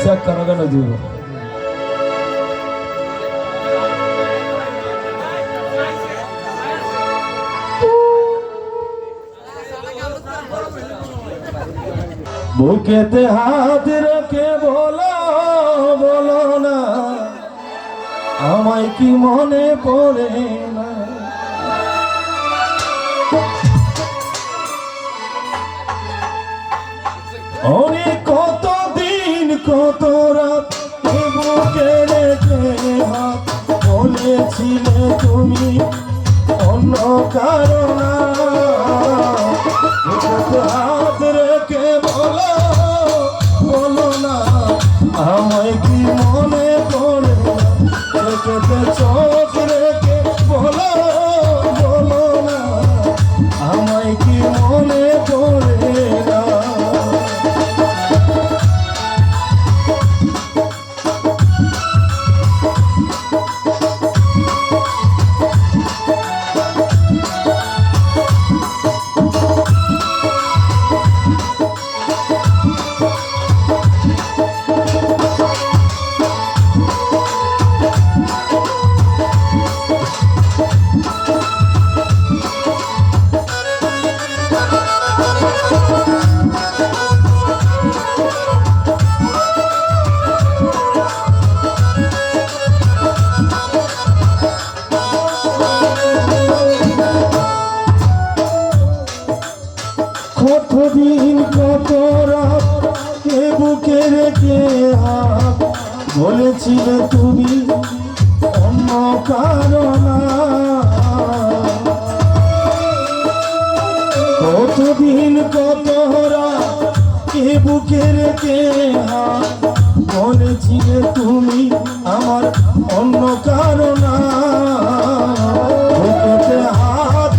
Check করা কেন দিব হাত রেখে বলো বলো না আমায় কি মনে পড়ে না অনেক কত কত রাত বুকে রেখে হাত বলেছিলে তুমি? অন্য কারণ। হাত রেখে বলো বলো না। আমায় কি মনে চোখেতে চোখ রেখে বলেছিলে তুমি অন্য কারণ। কতদিন কত রাত কে বুকে রেখে বলেছিলে তুমি আমার অন্য কারণ। হাত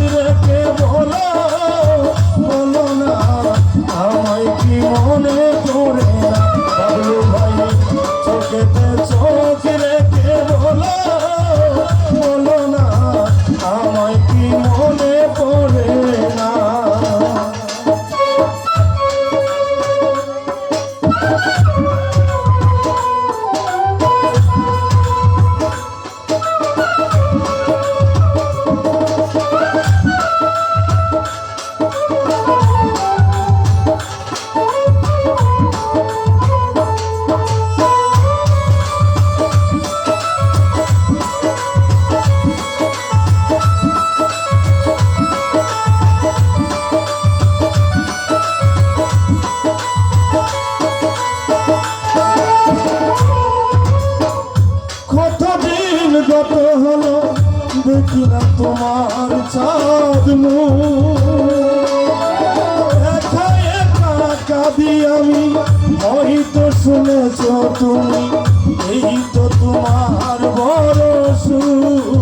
এই তো তোমার বড় সুখ।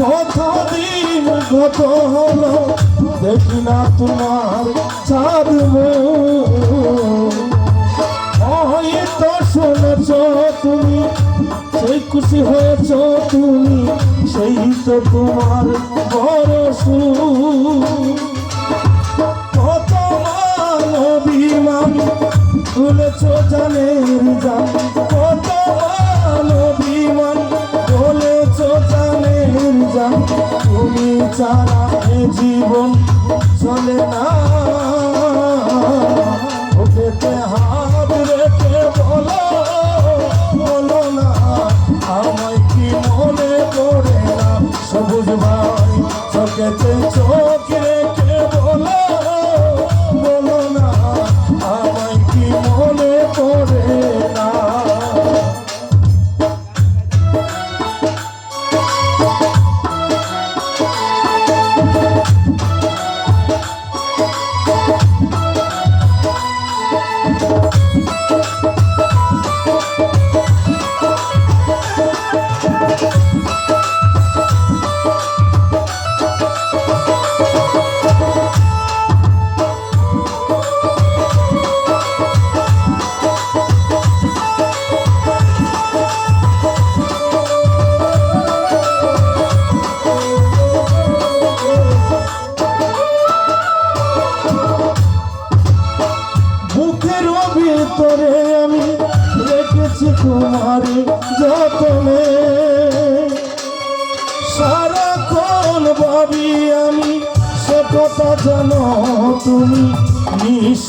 কতদিন গত হলো দেখি না তোমার তুমি খুশি হয়েছ তুমি, সেই তো তোমার বড়। কত মান অভিমান তুলেছ জানের জান। কত মান অভিমান বলেছ জানের জান। তুমি জীবন চলে না। ওকেতে চোখেতে চোখ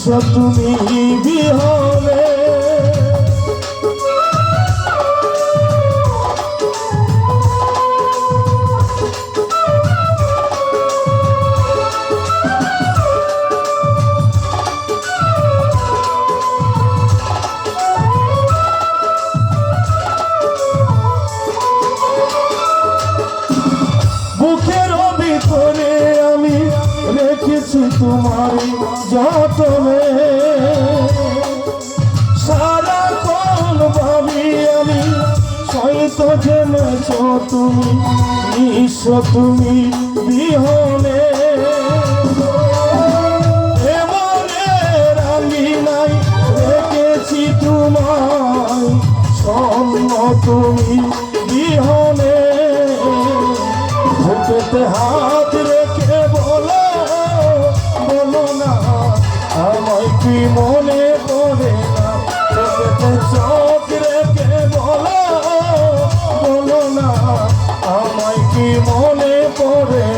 তুমি বিহা তো তুমি নিঃস্ব তুমি বিহনে। নাই দেখেছি তোমায় তুমি বিহনে। ভুকেতে হা কি মনে পড়ে?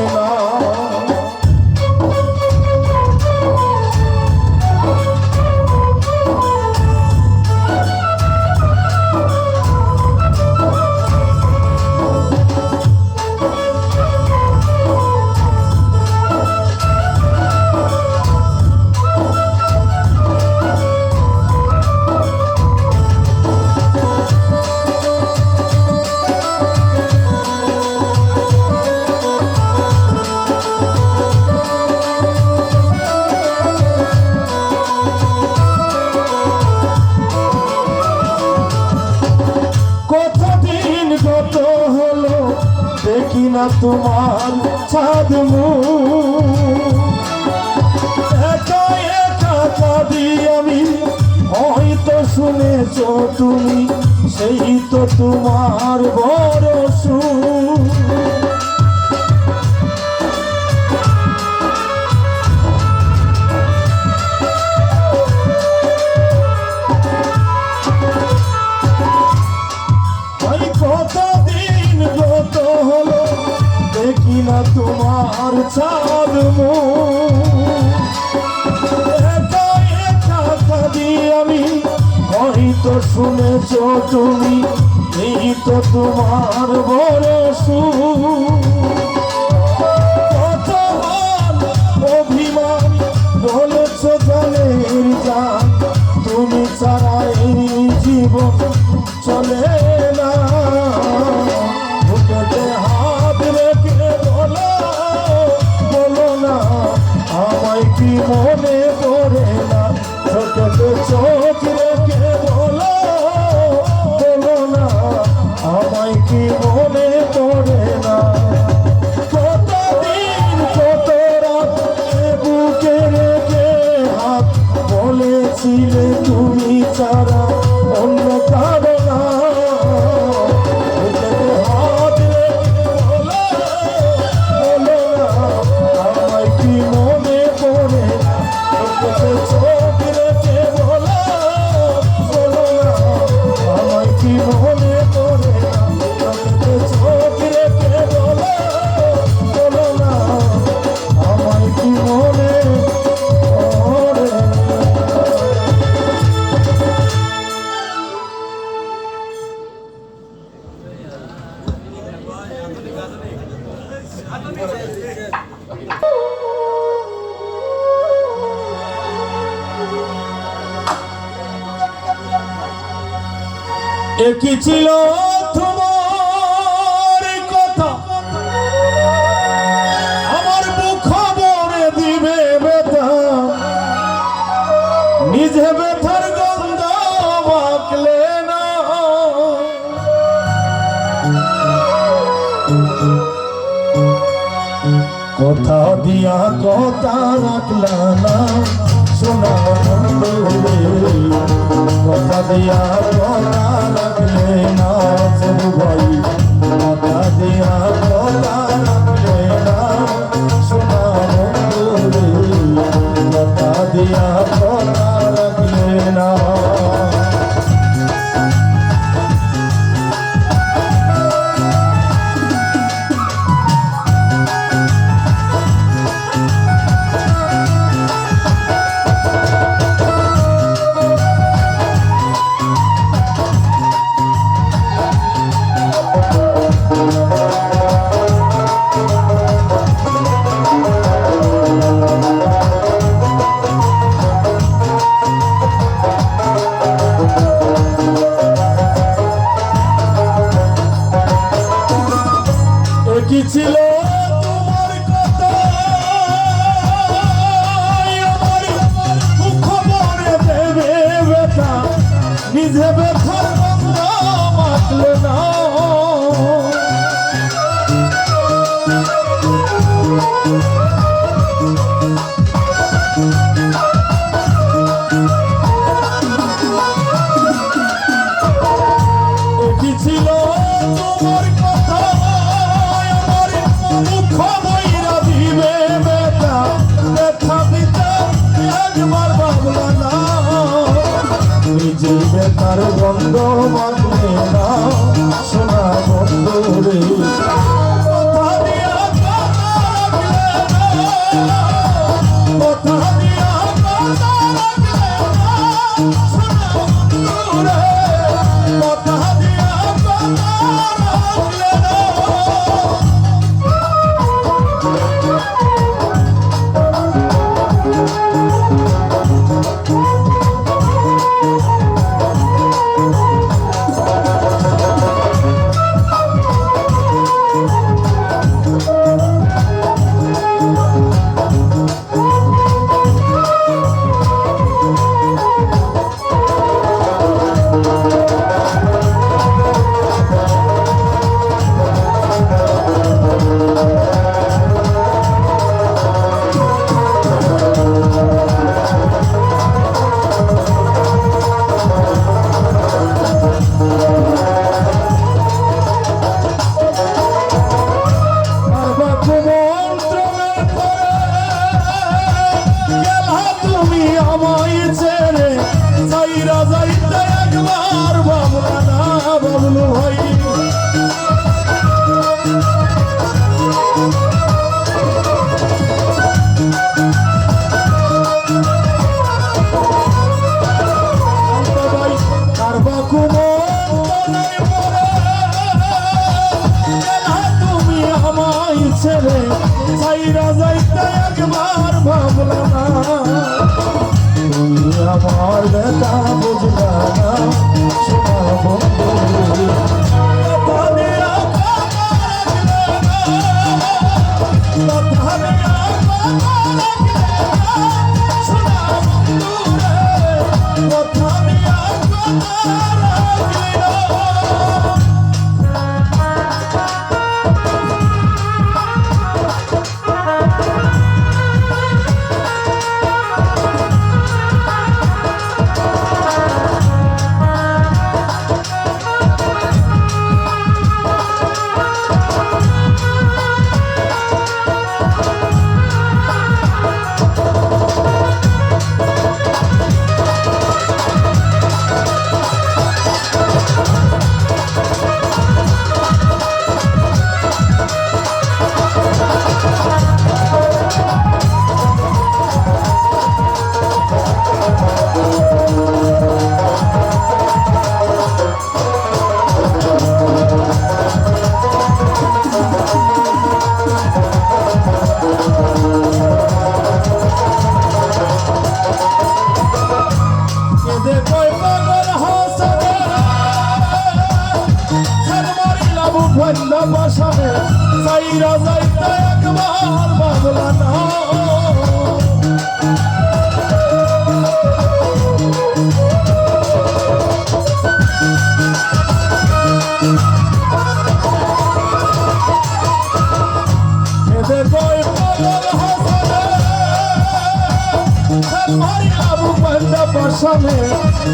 না তোমার ছাদ একা একা আমি হয়তো শুনেছ তুমি সেই তো তোমার বড় শুন শুনেছ তুমি এই তো তোমার বড় সু অভিমান বলেছ জানের তুমি ছাড়া এই জীবন একই ছিল তোমার দিয়া কথা রাখলা না। শোনা কথা দিয়া কথা রাখলে না সব ভাই কথা দিয়া কথা যে ব্যথার গন্ধ মাখল না। voy আসলে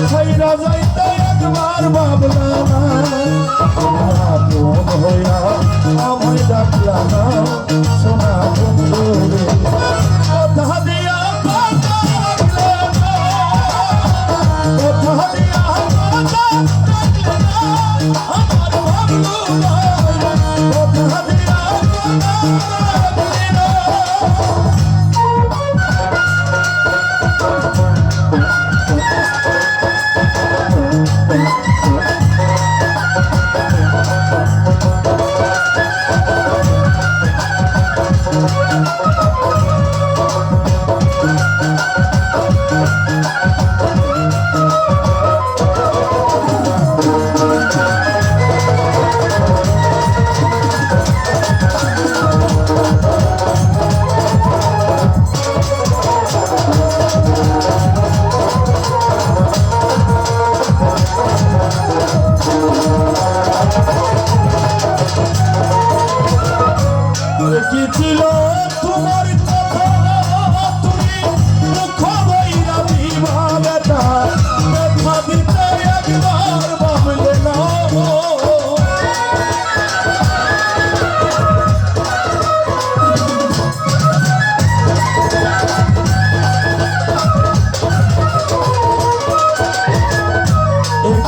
ছাইরা যাইতে একবার ভাবলা না। হইয়া আমায় সোনা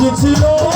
কি ছিল